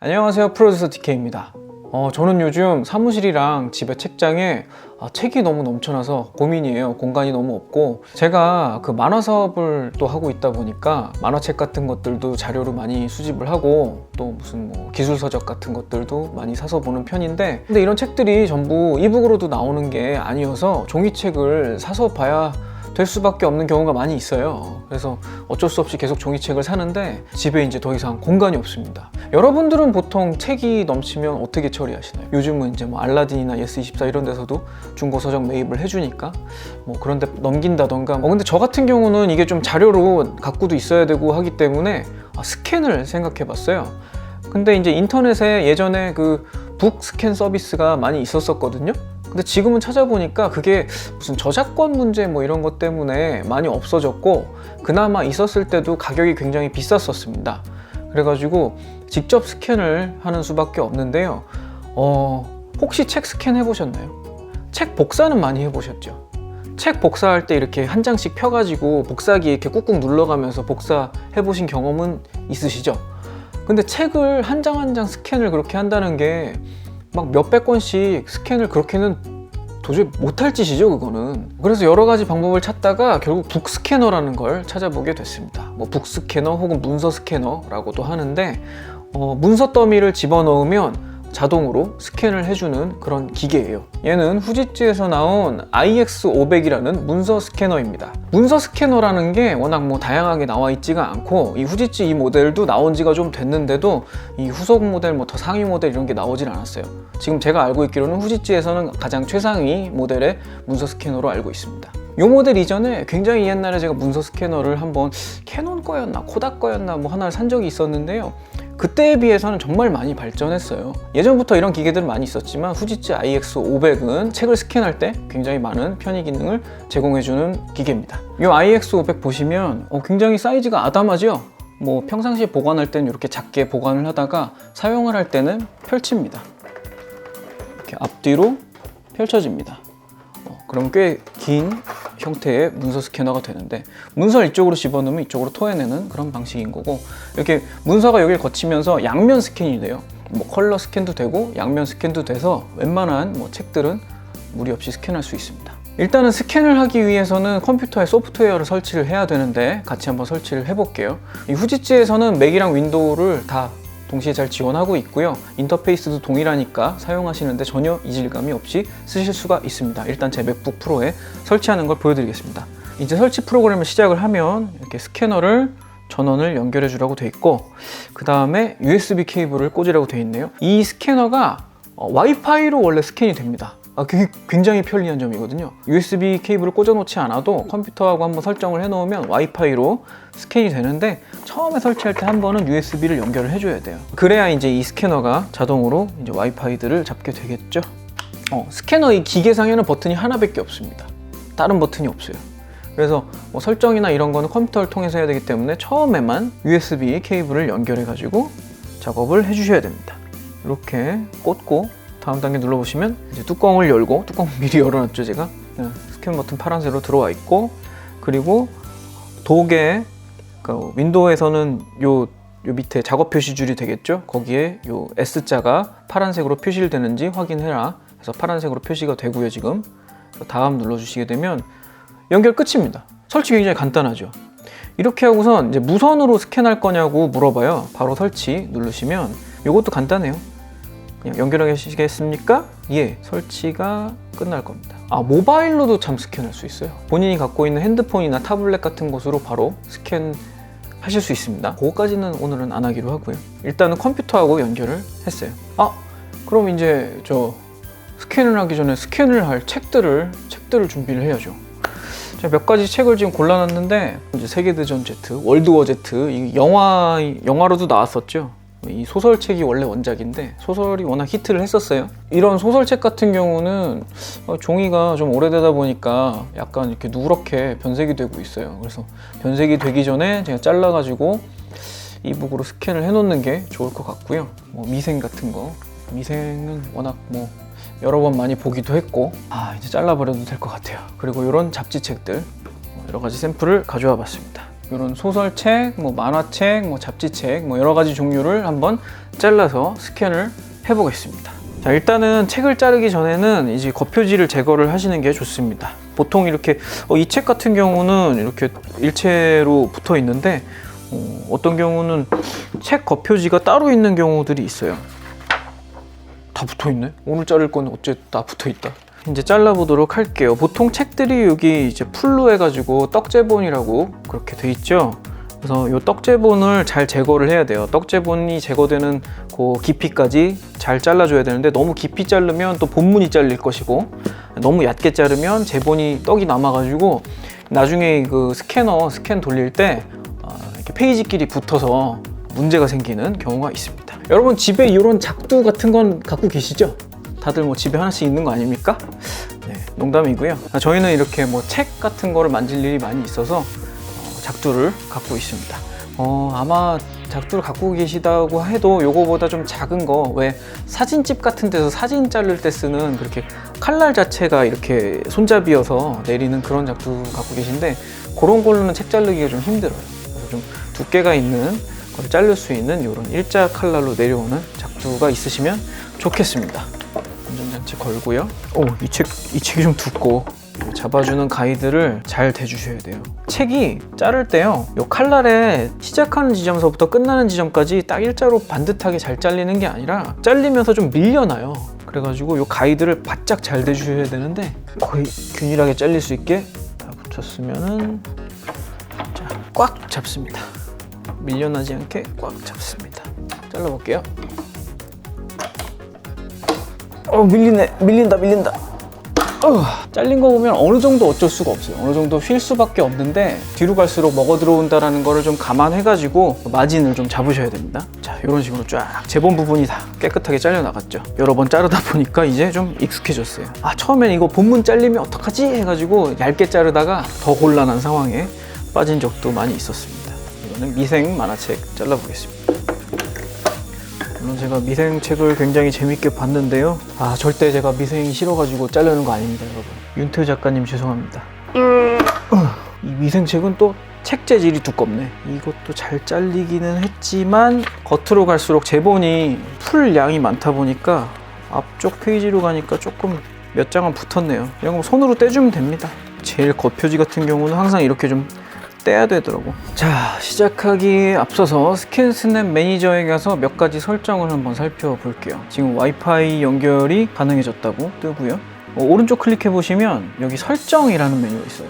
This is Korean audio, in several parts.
안녕하세요 프로듀서 DK입니다. 어, 저는 요즘 사무실이랑 집에 책장에 아, 책이 너무 넘쳐나서 고민이에요. 공간이 너무 없고. 제가 그 만화 사업을 또 하고 있다 보니까 만화책 같은 것들도 자료로 많이 수집을 하고 또 무슨 뭐 기술 서적 같은 것들도 많이 사서 보는 편인데 근데 이런 책들이 전부 이북으로도 나오는 게 아니어서 종이책을 사서 봐야 될 수밖에 없는 경우가 많이 있어요. 그래서 어쩔 수 없이 계속 종이책을 사는데 집에 이제 더 이상 공간이 없습니다. 여러분들은 보통 책이 넘치면 어떻게 처리하시나요? 요즘은 이제 뭐 알라딘이나 예스24 이런 데서도 중고 서적 매입을 해주니까 뭐 그런데 넘긴다던가. 어, 근데 저 같은 경우는 이게 좀 자료로 갖고도 있어야 되고 하기 때문에 아, 스캔을 생각해봤어요. 근데 이제 인터넷에 예전에 그 북 스캔 서비스가 많이 있었었거든요. 근데 지금은 찾아보니까 그게 무슨 저작권 문제 뭐 이런 것 때문에 많이 없어졌고 그나마 있었을 때도 가격이 굉장히 비쌌었습니다. 그래가지고 직접 스캔을 하는 수밖에 없는데요. 어, 혹시 책 스캔 해보셨나요? 책 복사는 많이 해보셨죠? 책 복사할 때 이렇게 한 장씩 펴가지고 복사기 이렇게 꾹꾹 눌러가면서 복사해 보신 경험은 있으시죠? 근데 책을 한 장 한장 스캔을 그렇게 한다는 게 막 몇백 건씩 스캔을 그렇게는 도저히 못할 짓이죠 그거는. 그래서 여러 가지 방법을 찾다가 결국 북스캐너라는 걸 찾아보게 됐습니다. 뭐 북스캐너 혹은 문서 스캐너라고도 하는데 어, 문서 더미를 집어넣으면 자동으로 스캔을 해주는 그런 기계예요. 얘는 후지츠에서 나온 IX500이라는 문서 스캐너입니다. 문서 스캐너라는 게 워낙 뭐 다양하게 나와 있지가 않고 이 후지츠 이 모델도 나온 지가 좀 됐는데도 이 후속 모델 뭐 더 상위 모델 이런 게 나오질 않았어요. 지금 제가 알고 있기로는 후지츠에서는 가장 최상위 모델의 문서 스캐너로 알고 있습니다. 이 모델 이전에 굉장히 옛날에 제가 문서 스캐너를 한번 캐논 거였나 코닥 거였나 뭐 하나를 산 적이 있었는데요 그때에 비해서는 정말 많이 발전했어요. 예전부터 이런 기계들은 많이 있었지만 후지츠 IX500은 책을 스캔할 때 굉장히 많은 편의 기능을 제공해주는 기계입니다. 이 IX500 보시면 어, 굉장히 사이즈가 아담하죠? 뭐 평상시에 보관할 때는 이렇게 작게 보관을 하다가 사용을 할 때는 펼칩니다. 이렇게 앞뒤로 펼쳐집니다. 어, 그럼 꽤 긴 형태의 문서 스캐너가 되는데 문서를 이쪽으로 집어넣으면 이쪽으로 토해내는 그런 방식인 거고 이렇게 문서가 여기를 거치면서 양면 스캔이 돼요. 뭐 컬러 스캔도 되고 양면 스캔도 돼서 웬만한 뭐 책들은 무리 없이 스캔할 수 있습니다. 일단은 스캔을 하기 위해서는 컴퓨터에 소프트웨어를 설치를 해야 되는데 같이 한번 설치를 해볼게요. 이 후지츠에서는 맥이랑 윈도우를 다 동시에 잘 지원하고 있고요. 인터페이스도 동일하니까 사용하시는데 전혀 이질감이 없이 쓰실 수가 있습니다. 일단 제 맥북 프로에 설치하는 걸 보여드리겠습니다. 이제 설치 프로그램을 시작을 하면 이렇게 스캐너를 전원을 연결해 주라고 돼 있고 그 다음에 USB 케이블을 꽂으라고 돼 있네요. 이 스캐너가 어, 와이파이로 원래 스캔이 됩니다. 아, 굉장히 편리한 점이거든요. USB 케이블을 꽂아 놓지 않아도 컴퓨터하고 한번 설정을 해 놓으면 와이파이로 스캔이 되는데 처음에 설치할 때 한 번은 USB를 연결을 해줘야 돼요. 그래야 이제 이 스캐너가 자동으로 이제 와이파이들을 잡게 되겠죠. 어, 스캐너 이 기계상에는 버튼이 하나밖에 없습니다. 다른 버튼이 없어요. 그래서 뭐 설정이나 이런 거는 컴퓨터를 통해서 해야 되기 때문에 처음에만 USB 케이블을 연결해 가지고 작업을 해주셔야 됩니다. 이렇게 꽂고 다음 단계 눌러보시면 이제 뚜껑을 열고 뚜껑 미리 열어놨죠 제가. 네, 스캔 버튼 파란색으로 들어와 있고 그리고 독에 그 윈도우에서는 요, 요 밑에 작업 표시 줄이 되겠죠? 거기에 요 S자가 파란색으로 표시를 되는지 확인해라. 그래서 파란색으로 표시가 되고요 지금. 다음 눌러주시게 되면 연결 끝입니다. 설치 굉장히 간단하죠. 이렇게 하고선 이제 무선으로 스캔할 거냐고 물어봐요. 바로 설치 누르시면 이것도 간단해요 그냥 연결하시겠습니까? 예, 설치가 끝날 겁니다. 아, 모바일로도 참 스캔할 수 있어요. 본인이 갖고 있는 핸드폰이나 타블렛 같은 곳으로 바로 스캔 하실 수 있습니다. 그거까지는 오늘은 안 하기로 하고요. 일단은 컴퓨터하고 연결을 했어요. 아, 그럼 이제 저 스캔을 하기 전에 스캔을 할 책들을 책들을 준비를 해야죠. 제가 몇 가지 책을 지금 골라놨는데 이제 세계대전 Z, 월드워 Z 이 영화 영화로도 나왔었죠. 이 소설책이 원래 원작인데 소설이 워낙 히트를 했었어요. 이런 소설책 같은 경우는 어, 종이가 좀 오래되다 보니까 약간 이렇게 누렇게 변색이 되고 있어요. 그래서 변색이 되기 전에 제가 잘라가지고 이북으로 스캔을 해놓는 게 좋을 것 같고요. 뭐 미생 같은 거 미생은 워낙 뭐 여러 번 많이 보기도 했고 아 이제 잘라버려도 될 것 같아요. 그리고 이런 잡지책들 뭐 여러 가지 샘플을 가져와 봤습니다. 이런 소설책, 뭐 만화책, 뭐 잡지책, 뭐 여러 가지 종류를 한번 잘라서 스캔을 해보겠습니다. 자, 일단은 책을 자르기 전에는 이제 겉표지를 제거를 하시는 게 좋습니다. 보통 이렇게 어, 이책 같은 경우는 이렇게 일체로 붙어 있는데 어, 어떤 경우는 책 겉표지가 따로 있는 경우들이 있어요. 다 붙어 있네. 오늘 자를 건 어째 다 붙어 있다. 이제 잘라보도록 할게요. 보통 책들이 여기 이제 풀로 해가지고 떡제본이라고 그렇게 돼 있죠. 그래서 이 떡제본을 잘 제거를 해야 돼요. 떡제본이 제거되는 그 깊이까지 잘 잘라줘야 되는데 너무 깊이 자르면 또 본문이 잘릴 것이고 너무 얕게 자르면 제본이 떡이 남아가지고 나중에 그 스캐너 스캔 돌릴 때 아, 이렇게 페이지끼리 붙어서 문제가 생기는 경우가 있습니다. 여러분 집에 이런 작두 같은 건 갖고 계시죠? 다들 뭐 집에 하나씩 있는 거 아닙니까? 네, 농담이고요. 아, 저희는 이렇게 뭐 책 같은 거를 만질 일이 많이 있어서 어, 작두를 갖고 있습니다. 어, 아마 작두를 갖고 계시다고 해도 요거보다 좀 작은 거 왜 사진집 같은 데서 사진 자를 때 쓰는 그렇게 칼날 자체가 이렇게 손잡이여서 내리는 그런 작두 갖고 계신데 그런 걸로는 책 자르기가 좀 힘들어요. 그래서 좀 두께가 있는 걸 자를 수 있는 이런 일자 칼날로 내려오는 작두가 있으시면 좋겠습니다. 안전장치 걸고요. 오, 이 책, 이 책이 좀 두꺼워. 잡아주는 가이드를 잘 대주셔야 돼요. 책이 자를 때요, 요 칼날에 시작하는 지점서부터 끝나는 지점까지 딱 일자로 반듯하게 잘 잘리는 게 아니라 잘리면서 좀 밀려나요. 그래가지고 요 가이드를 바짝 잘 대주셔야 되는데 거의 균일하게 잘릴 수 있게 다 붙였으면은 자, 꽉 잡습니다. 밀려나지 않게 꽉 잡습니다. 잘라볼게요. 어 밀리네 밀린다 밀린다. 어, 잘린 거 보면 어느 정도 어쩔 수가 없어요. 어느 정도 휠 수밖에 없는데 뒤로 갈수록 먹어 들어온다라는 거를 좀 감안해 가지고 마진을 좀 잡으셔야 됩니다. 자 이런 식으로 쫙 재본 부분이 다 깨끗하게 잘려 나갔죠. 여러 번 자르다 보니까 이제 좀 익숙해졌어요. 아 처음엔 이거 본문 잘리면 어떡하지? 해가지고 얇게 자르다가 더 곤란한 상황에 빠진 적도 많이 있었습니다. 이거는 미생 만화책 잘라보겠습니다 물론 제가 미생책을 굉장히 재밌게 봤는데요. 아 절대 제가 미생이 싫어가지고 자르는 거 아닙니다, 여러분. 윤태 작가님 죄송합니다. 어, 이 미생책은 또 책 재질이 두껍네. 이것도 잘 잘리기는 했지만 겉으로 갈수록 제본이 풀 양이 많다 보니까 앞쪽 페이지로 가니까 조금 몇 장은 붙었네요. 이런 거 손으로 떼주면 됩니다. 제일 겉표지 같은 경우는 항상 이렇게 좀 떼야 되더라고. 자, 시작하기에 앞서서 스캔스냅 매니저에 가서 몇 가지 설정을 한번 살펴볼게요. 지금 와이파이 연결이 가능해졌다고 뜨고요. 어, 오른쪽 클릭해 보시면 여기 설정이라는 메뉴가 있어요.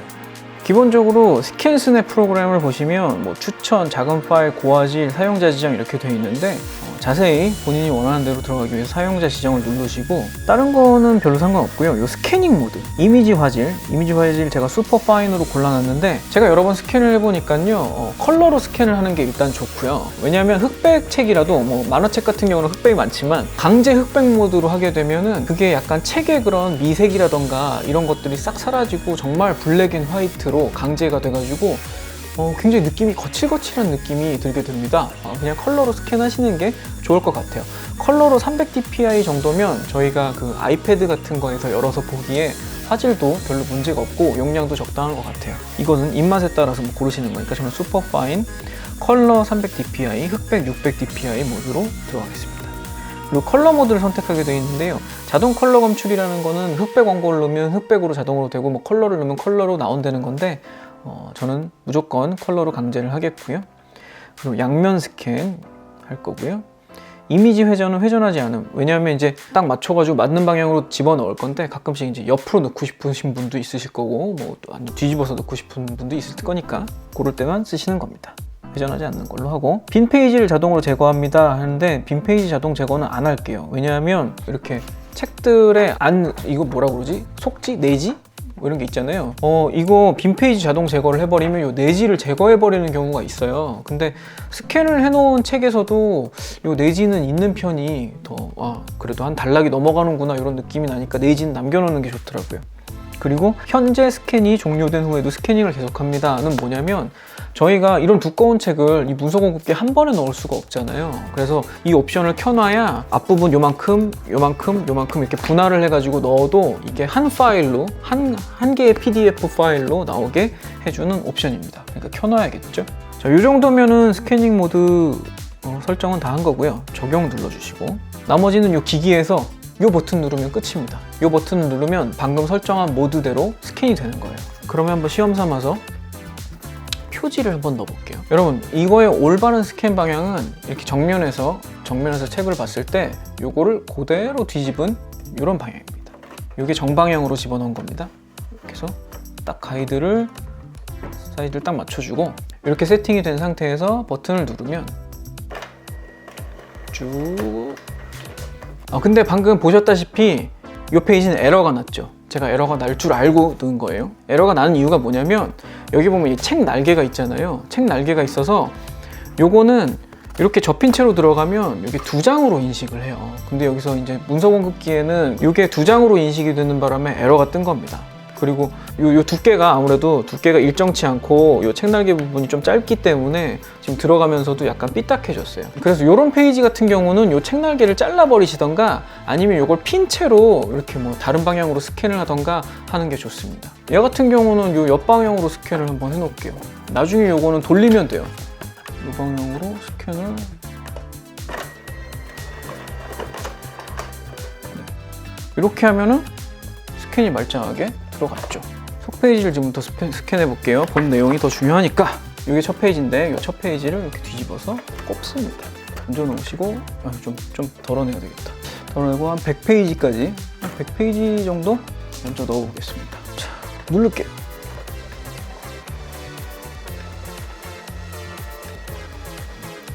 기본적으로 스캔스냅 프로그램을 보시면 뭐 추천, 작은 파일, 고화질, 사용자 지정 이렇게 되어 있는데 어, 자세히 본인이 원하는 대로 들어가기 위해서 사용자 지정을 누르시고 다른 거는 별로 상관없고요. 요 스캐닝 모드, 이미지 화질, 이미지 화질 제가 슈퍼 파인으로 골라놨는데 제가 여러 번 스캔을 해보니까요 어, 컬러로 스캔을 하는 게 일단 좋고요. 왜냐하면 흑백 책이라도 뭐 만화책 같은 경우는 흑백이 많지만 강제 흑백 모드로 하게 되면은 그게 약간 책의 그런 미색이라던가 이런 것들이 싹 사라지고 정말 블랙 앤 화이트로 강제가 돼가지고 어, 굉장히 느낌이 거칠거칠한 느낌이 들게 됩니다. 어, 그냥 컬러로 스캔하시는 게 좋을 것 같아요. 컬러로 300dpi 정도면 저희가 그 아이패드 같은 거에서 열어서 보기에 화질도 별로 문제가 없고 용량도 적당한 것 같아요. 이거는 입맛에 따라서 뭐 고르시는 거니까 저는 슈퍼파인 컬러 300dpi, 흑백 600dpi 모드로 들어가겠습니다. 그리고 컬러 모드를 선택하게 되어 있는데요. 자동 컬러 검출이라는 거는 흑백 원고를 넣으면 흑백으로 자동으로 되고 뭐 컬러를 넣으면 컬러로 나온다는 건데 어, 저는 무조건 컬러로 강제를 하겠고요. 그리고 양면 스캔 할 거고요. 이미지 회전은 회전하지 않음. 왜냐하면 이제 딱 맞춰가지고 맞는 방향으로 집어 넣을 건데 가끔씩 이제 옆으로 넣고 싶으신 분도 있으실 거고 뭐또 완전 뒤집어서 넣고 싶은 분도 있을 거니까 그럴 때만 쓰시는 겁니다. 회전하지 않는 걸로 하고 빈 페이지를 자동으로 제거합니다 하는데 빈 페이지 자동 제거는 안 할게요. 왜냐하면 이렇게 책들의 안 이거 뭐라 그러지? 속지? 내지? 뭐 이런 게 있잖아요. 어, 이거 빈 페이지 자동 제거를 해버리면 요 내지를 제거해버리는 경우가 있어요. 근데 스캔을 해놓은 책에서도 요 내지는 있는 편이 더, 아, 그래도 한 단락이 넘어가는구나 이런 느낌이 나니까 내지는 남겨놓는 게 좋더라고요. 그리고 현재 스캔이 종료된 후에도 스캐닝을 계속합니다는 뭐냐면 저희가 이런 두꺼운 책을 이 문서 공급기에 한 번에 넣을 수가 없잖아요. 그래서 이 옵션을 켜놔야 앞부분 요만큼, 요만큼, 요만큼 이렇게 분할을 해가지고 넣어도 이게 한 파일로, 한, 한 개의 PDF 파일로 나오게 해주는 옵션입니다. 그러니까 켜놔야겠죠. 자, 이 정도면은 스캐닝 모드 어, 설정은 다 한 거고요. 적용 눌러주시고 나머지는 이 기기에서 이 버튼 누르면 끝입니다. 이 버튼을 누르면 방금 설정한 모드대로 스캔이 되는 거예요. 그러면 한번 시험 삼아서 표지를 한번 넣어볼게요. 여러분 이거의 올바른 스캔 방향은 이렇게 정면에서 정면에서 책을 봤을 때 이거를 그대로 뒤집은 이런 방향입니다. 이게 정방향으로 집어넣은 겁니다. 이렇게 해서 딱 가이드를 사이즈를 딱 맞춰주고 이렇게 세팅이 된 상태에서 버튼을 누르면 쭉. 아 근데 방금 보셨다시피 이 페이지는 에러가 났죠. 제가 에러가 날 줄 알고 넣은 거예요. 에러가 나는 이유가 뭐냐면 여기 보면 이 책 날개가 있잖아요. 책 날개가 있어서 요거는 이렇게 접힌 채로 들어가면 이게 두 장으로 인식을 해요. 근데 여기서 이제 문서 공급기에는 이게 두 장으로 인식이 되는 바람에 에러가 뜬 겁니다. 그리고 요, 요 두께가 아무래도 두께가 일정치 않고 요 책날개 부분이 좀 짧기 때문에 지금 들어가면서도 약간 삐딱해졌어요. 그래서 요런 페이지 같은 경우는 요 책날개를 잘라버리시던가 아니면 요걸 핀 채로 이렇게 뭐 다른 방향으로 스캔을 하던가 하는 게 좋습니다. 얘 같은 경우는 요 옆방향으로 스캔을 한번 해놓을게요. 나중에 요거는 돌리면 돼요. 요 방향으로 스캔을 네. 이렇게 하면은 스캔이 말짱하게 들어갔죠. 속 페이지를 지금부터 스캔, 스캔해 볼게요. 본 내용이 더 중요하니까 이게 첫 페이지인데 이첫 페이지를 이렇게 뒤집어서 꼽습니다. 얹어 놓으시고 아, 좀, 좀 덜어내야 되겠다. 덜어내고 한 100페이지까지 한 100페이지 정도 먼저 넣어보겠습니다. 자, 누를게요.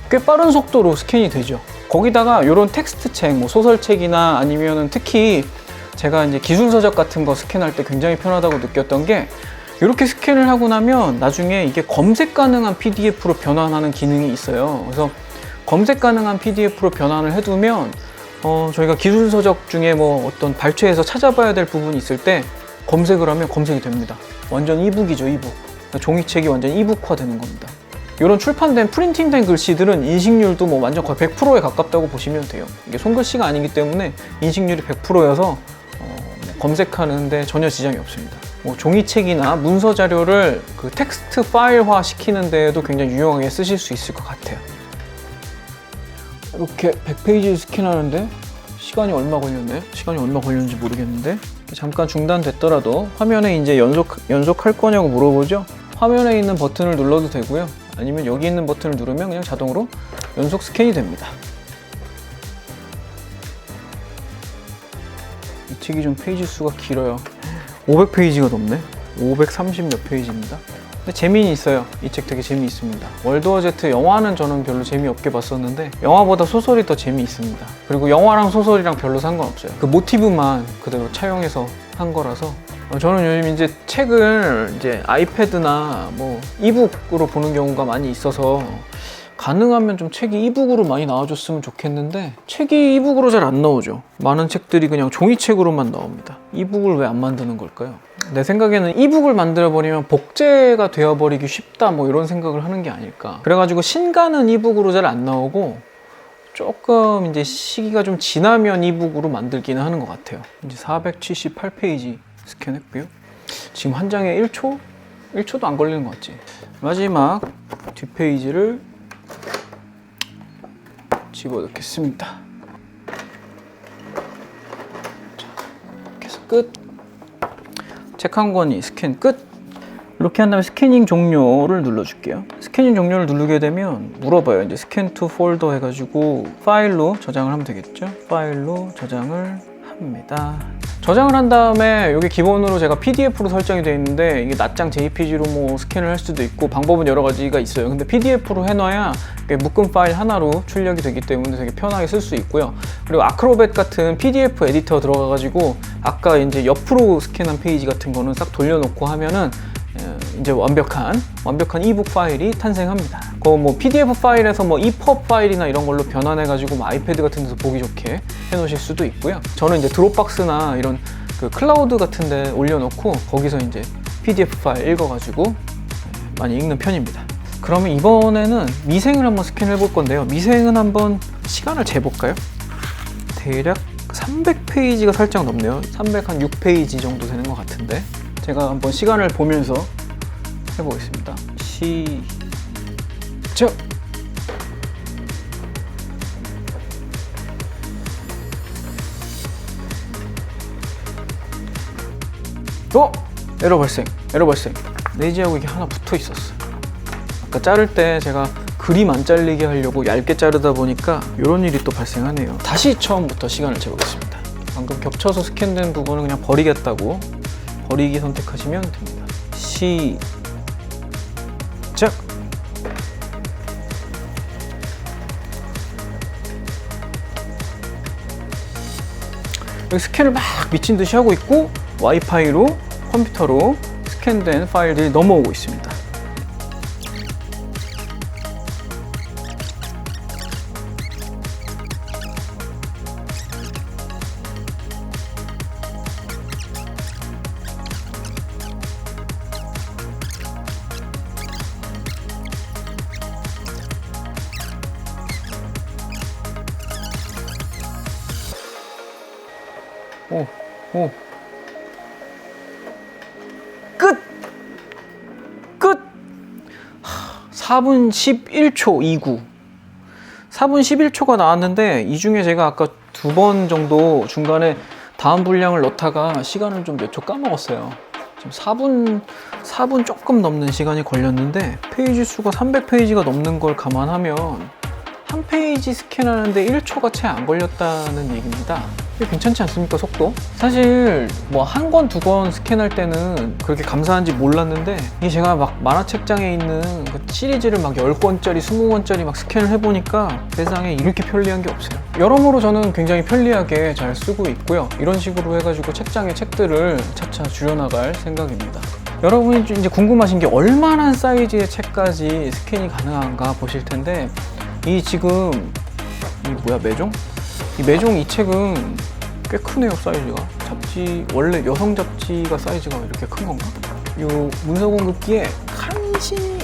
꽤 빠른 속도로 스캔이 되죠. 거기다가 이런 텍스트 책, 뭐 소설책이나 아니면은 특히 제가 이제 기술 서적 같은 거 스캔할 때 굉장히 편하다고 느꼈던 게 이렇게 스캔을 하고 나면 나중에 이게 검색 가능한 PDF로 변환하는 기능이 있어요. 그래서 검색 가능한 PDF로 변환을 해두면 어, 저희가 기술 서적 중에 뭐 어떤 발췌해서 찾아봐야 될 부분이 있을 때 검색을 하면 검색이 됩니다. 완전 이북이죠, 이북. 종이책이 완전 이북화 되는 겁니다. 이런 출판된 프린팅된 글씨들은 인식률도 뭐 완전 거의 100%에 가깝다고 보시면 돼요. 이게 손글씨가 아니기 때문에 인식률이 100%여서 어, 뭐 검색하는데 전혀 지장이 없습니다. 뭐 종이책이나 문서 자료를 그 텍스트 파일화 시키는 데에도 굉장히 유용하게 쓰실 수 있을 것 같아요. 이렇게 100페이지 스캔하는데 시간이 얼마 걸렸나요? 시간이 얼마 걸렸는지 모르겠는데 잠깐 중단됐더라도 화면에 이제 연속 연속할 거냐고 물어보죠. 화면에 있는 버튼을 눌러도 되고요. 아니면 여기 있는 버튼을 누르면 그냥 자동으로 연속 스캔이 됩니다. 이 책이 좀 페이지 수가 길어요. 500페이지가 넘네. 530 몇 페이지입니다. 근데 재미는 있어요. 이 책 되게 재미있습니다. 월드워 제트 영화는 저는 별로 재미없게 봤었는데 영화보다 소설이 더 재미있습니다. 그리고 영화랑 소설이랑 별로 상관없어요. 그 모티브만 그대로 차용해서 한 거라서 어, 저는 요즘 이제 책을 이제 아이패드나 뭐 이북으로 보는 경우가 많이 있어서 가능하면 좀 책이 이북으로 많이 나와줬으면 좋겠는데 책이 이북으로 잘 안 나오죠. 많은 책들이 그냥 종이책으로만 나옵니다. 이북을 왜 안 만드는 걸까요? 내 생각에는 이북을 만들어 버리면 복제가 되어 버리기 쉽다 뭐 이런 생각을 하는 게 아닐까. 그래가지고 신간은 이북으로 잘 안 나오고 조금 이제 시기가 좀 지나면 이북으로 만들기는 하는 것 같아요. 이제 478페이지 스캔했고요. 지금 한 장에 1초? 1초도 안 걸리는 것 같지? 마지막 뒷페이지를 집어 넣겠습니다. 자, 이렇게 해서 끝. 책 한 권이 스캔 끝. 이렇게 한 다음에 스캐닝 종료를 눌러줄게요. 스캐닝 종료를 누르게 되면 물어봐요. 이제 스캔 투 폴더 해가지고 파일로 저장을 하면 되겠죠. 파일로 저장을 합니다. 저장을 한 다음에 여기 기본으로 제가 PDF로 설정이 되어 있는데 이게 낱장 JPG로 뭐 스캔을 할 수도 있고 방법은 여러 가지가 있어요. 근데 PDF로 해놔야 묶음 파일 하나로 출력이 되기 때문에 되게 편하게 쓸 수 있고요. 그리고 아크로벳 같은 PDF 에디터 들어가가지고 아까 이제 옆으로 스캔한 페이지 같은 거는 싹 돌려놓고 하면은 어, 이제 완벽한 완벽한 이북 파일이 탄생합니다. 그뭐 PDF 파일에서 뭐 EPUB 파일이나 이런 걸로 변환해 가지고 뭐 아이패드 같은 데서 보기 좋게 해 놓으실 수도 있고요. 저는 이제 드롭박스나 이런 그그 클라우드 같은 데 올려놓고 거기서 이제 PDF 파일 읽어가지고 많이 읽는 편입니다. 그러면 이번에는 미생을 한번 스캔해 볼 건데요. 미생은 한번 시간을 재볼까요? 대략 300페이지가 살짝 넘네요. 306페이지 정도 되는 것 같은데 제가 한번 시간을 보면서 해보겠습니다. 시 작! 어? 에러 발생, 에러 발생. 네이지하고 이게 하나 붙어 있었어. 아까 자를 때 제가 그림 안 잘리게 하려고 얇게 자르다 보니까 이런 일이 또 발생하네요. 다시 처음부터 시간을 재보겠습니다. 방금 겹쳐서 스캔된 부분은 그냥 버리겠다고 버리기 선택하시면 됩니다. 시 스캔을 막 미친 듯이 하고 있고 와이파이로 컴퓨터로 스캔된 파일들이 넘어오고 있습니다. 4분 11초 29. 4분 11초가 나왔는데 이 중에 제가 아까 두 번 정도 중간에 다음 분량을 넣다가 시간을 좀 몇 초 까먹었어요. 지금 4분 4분 조금 넘는 시간이 걸렸는데 페이지 수가 300페이지가 넘는 걸 감안하면 한 페이지 스캔하는데 1초가 채 안 걸렸다는 얘기입니다. 괜찮지 않습니까, 속도? 사실 뭐 한 권, 두 권 스캔할 때는 그렇게 감사한지 몰랐는데 이게 제가 막 만화책장에 있는 그 시리즈를 막 10권짜리, 20권짜리 막 스캔을 해보니까 세상에 이렇게 편리한 게 없어요. 여러모로 저는 굉장히 편리하게 잘 쓰고 있고요. 이런 식으로 해가지고 책장에 책들을 차차 줄여나갈 생각입니다. 여러분이 이제 궁금하신 게 얼마나 사이즈의 책까지 스캔이 가능한가 보실 텐데 이 지금 이 뭐야 매종? 이 매종 이 책은 꽤 크네요 사이즈가. 잡지 원래 여성 잡지가 사이즈가 이렇게 큰 건가? 이 문서 공급기에 간신히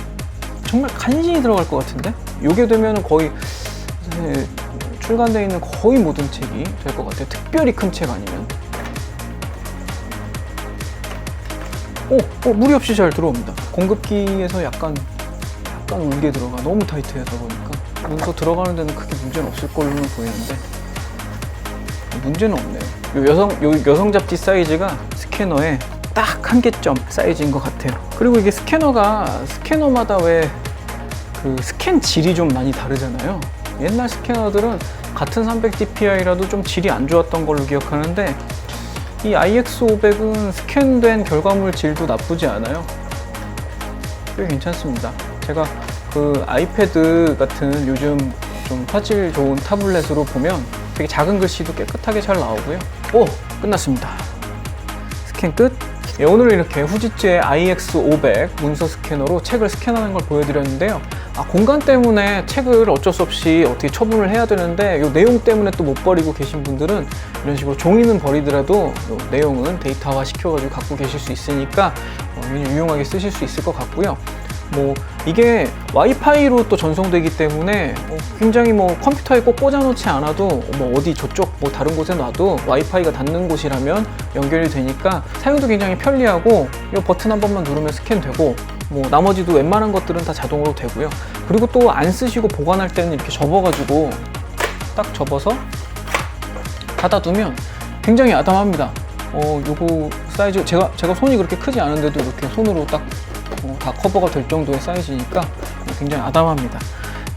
정말 간신히 들어갈 것 같은데? 요게 되면 거의 네, 출간되어 있는 거의 모든 책이 될 것 같아요. 특별히 큰 책 아니면. 오, 오 무리 없이 잘 들어옵니다. 공급기에서 약간 약간 울게 들어가. 너무 타이트해서 보니까. 문서 들어가는 데는 크게 문제는 없을 걸로 보이는데 문제는 없네요. 요 여성 요 여성 잡지 사이즈가 스캐너에 딱한 개점 사이즈인 것 같아요. 그리고 이게 스캐너가 스캐너마다 왜 그 스캔 질이 좀 많이 다르잖아요. 옛날 스캐너들은 같은 300dpi라도 좀 질이 안 좋았던 걸로 기억하는데 이 IX500은 스캔된 결과물 질도 나쁘지 않아요. 꽤 괜찮습니다. 제가 그 아이패드 같은 요즘 좀 화질 좋은 타블렛으로 보면 되게 작은 글씨도 깨끗하게 잘 나오고요. 오! 끝났습니다. 스캔 끝. 예, 오늘 이렇게 후지츠의 IX500 문서 스캐너로 책을 스캔하는 걸 보여드렸는데요. 아, 공간 때문에 책을 어쩔 수 없이 어떻게 처분을 해야 되는데 이 내용 때문에 또 못 버리고 계신 분들은 이런 식으로 종이는 버리더라도 요 내용은 데이터화 시켜가지고 갖고 계실 수 있으니까 어, 유용하게 쓰실 수 있을 것 같고요. 뭐 이게 와이파이로 또 전송되기 때문에 어, 굉장히 뭐 컴퓨터에 꼭 꽂아놓지 않아도 뭐 어디 저쪽 뭐 다른 곳에 놔도 와이파이가 닿는 곳이라면 연결이 되니까 사용도 굉장히 편리하고 이 버튼 한 번만 누르면 스캔되고 뭐 나머지도 웬만한 것들은 다 자동으로 되고요. 그리고 또 안 쓰시고 보관할 때는 이렇게 접어가지고 딱 접어서 닫아두면 굉장히 아담합니다. 어, 요거 사이즈 제가 제가 손이 그렇게 크지 않은데도 이렇게 손으로 딱 어, 다 커버가 될 정도의 사이즈니까 굉장히 아담합니다.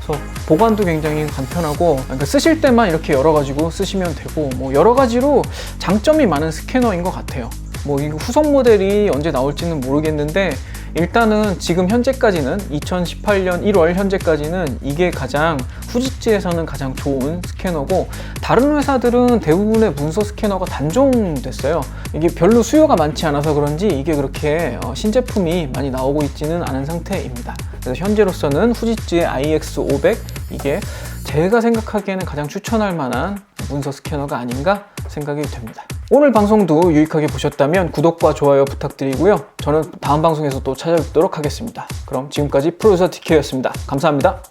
그래서 보관도 굉장히 간편하고 그러니까 쓰실 때만 이렇게 열어가지고 쓰시면 되고 뭐 여러 가지로 장점이 많은 스캐너인 것 같아요. 뭐 이거 후속 모델이 언제 나올지는 모르겠는데 일단은 지금 현재까지는 2018년 1월 현재까지는 이게 가장 후지츠에서는 가장 좋은 스캐너고 다른 회사들은 대부분의 문서 스캐너가 단종됐어요. 이게 별로 수요가 많지 않아서 그런지 이게 그렇게 어, 신제품이 많이 나오고 있지는 않은 상태입니다. 그래서 현재로서는 후지츠의 IX500 이게 제가 생각하기에는 가장 추천할 만한 문서 스캐너가 아닌가 생각이 됩니다. 오늘 방송도 유익하게 보셨다면 구독과 좋아요 부탁드리고요. 저는 다음 방송에서 또 찾아뵙도록 하겠습니다. 그럼 지금까지 프로듀서 TK였습니다. 감사합니다.